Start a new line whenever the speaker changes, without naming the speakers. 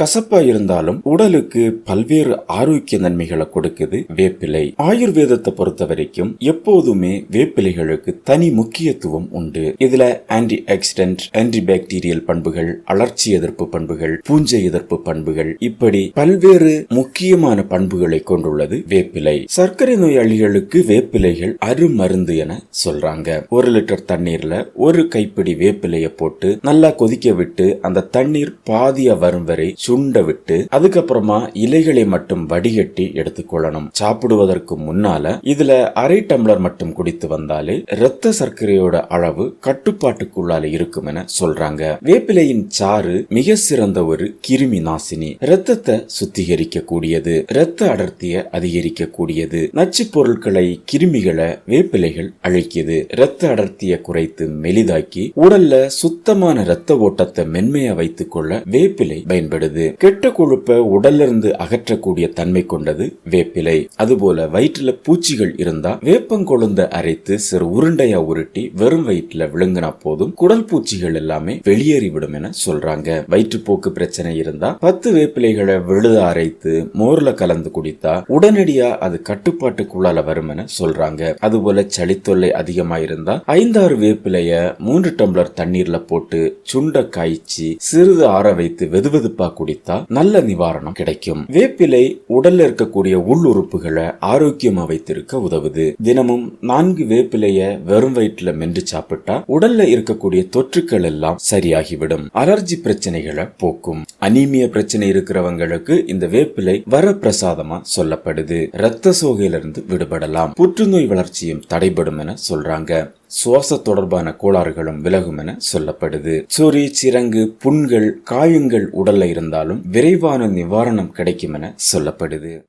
கசப்பா இருந்தாலும் உடலுக்கு பல்வேறு ஆரோக்கிய நன்மைகளை கொடுக்குது வேப்பிலை. ஆயுர்வேதத்தை பொறுத்த வரைக்கும் எப்போதுமே வேப்பிலைகளுக்கு தனி முக்கியத்துவம் உண்டு. இதுல ஆன்டி ஆக்சிடென்ட் ஆன்டி பாக்டீரியல் பண்புகள் அலர்ச்சி எதிர்ப்பு பண்புகள் பூஞ்சை எதிர்ப்பு பண்புகள் இப்படி பல்வேறு முக்கியமான பண்புகளை கொண்டுள்ளது வேப்பிலை. சர்க்கரை நோயாளிகளுக்கு வேப்பிலைகள் அருமருந்து என சொல்றாங்க. ஒரு லிட்டர் தண்ணீர்ல ஒரு கைப்பிடி வேப்பிலையை போட்டு நல்லா கொதிக்க விட்டு அந்த தண்ணீர் பாதியா வரும் வரை சுண்ட விட்டு அதுக்கப்புறமா இலைகளை மட்டும் வடிகட்டி எடுத்துக்கொள்ளணும் சாப்பிடுவதற்கு முன்னால இதுல அரை டம்ளர் மட்டும் குடித்து வந்தாலே இரத்த சர்க்கரையோட அளவு கட்டுப்பாட்டுக்குள்ளால இருக்கும் என சொல்றாங்க. வேப்பிலையின் சாறு மிக சிறந்த ஒரு கிருமி நாசினி. இரத்தத்தை சுத்திகரிக்க கூடியது இரத்த அடர்த்தியை அதிகரிக்க கூடியது நச்சு பொருட்களை கிருமிகளை வேப்பிலைகள் அழிக்குது. இரத்த அடர்த்தியை குறைத்து மெலிதாக்கி உடல்ல சுத்தமான இரத்த ஓட்டத்தை மென்மையா வைத்துக் கொள்ள வேப்பிலை பயன்படுது. கெட்ட கொழுப்பை உடலிருந்து அகற்றக்கூடிய தன்மை கொண்டது வேப்பிலை. அதுபோல வயிற்றுல பூச்சிகள் இருந்தா வேப்பங்கொழுந்த அரைத்து சிறு உருண்டையா உருட்டி வெறும் வயிற்றுல விழுங்கினா போதும் குடல் பூச்சிகள் எல்லாமே வெளியேறிவிடும் என சொல்றாங்க. வயிற்றுப்போக்கு பிரச்சனை இருந்தா பத்து வேப்பிலைகளை விழுத அரைத்து மோர்ல கலந்து குடித்தா உடனடியா அது கட்டுப்பாட்டுக்குள்ளால வரும் என சொல்றாங்க. அதுபோல சளித்தொல்லை அதிகமா இருந்தா ஐந்தாறு வேப்பிலைய மூன்று டம்ளர் தண்ணீர்ல போட்டு சுண்ட காய்ச்சி சிறிது ஆற வைத்து வெதுவெதுப்பா குடித்தால் நல்ல நிவாரணம் கிடைக்கும். வேப்பிலை உடல்ல இருக்கக்கூடிய உள் உறுப்புகளை ஆரோக்கியமா வைத்திருக்க உதவுது. தினமும் நான்கு வேப்பிலைய வெறும் வயிற்றுல மென்று சாப்பிட்டா உடல்ல இருக்கக்கூடிய தொற்றுக்கள் எல்லாம் சரியாகிவிடும். அலர்ஜி பிரச்சனைகளை போக்கும். அனீமிய பிரச்சனை இருக்கிறவங்களுக்கு இந்த வேப்பிலை வரப்பிரசாதமா சொல்லப்படுது. ரத்த சோகையிலிருந்து விடுபடலாம். புற்றுநோய் வளர்ச்சியும் தடைபடும் என சொல்றாங்க. சுவாச தொடர்பான கோளாறுகளும் விலகும் என சொல்லப்படுது. சொறி சிறங்கு புண்கள் காயங்கள் உடல்ல இருந்தாலும் விரைவான நிவாரணம் கிடைக்கும் என சொல்லப்படுது.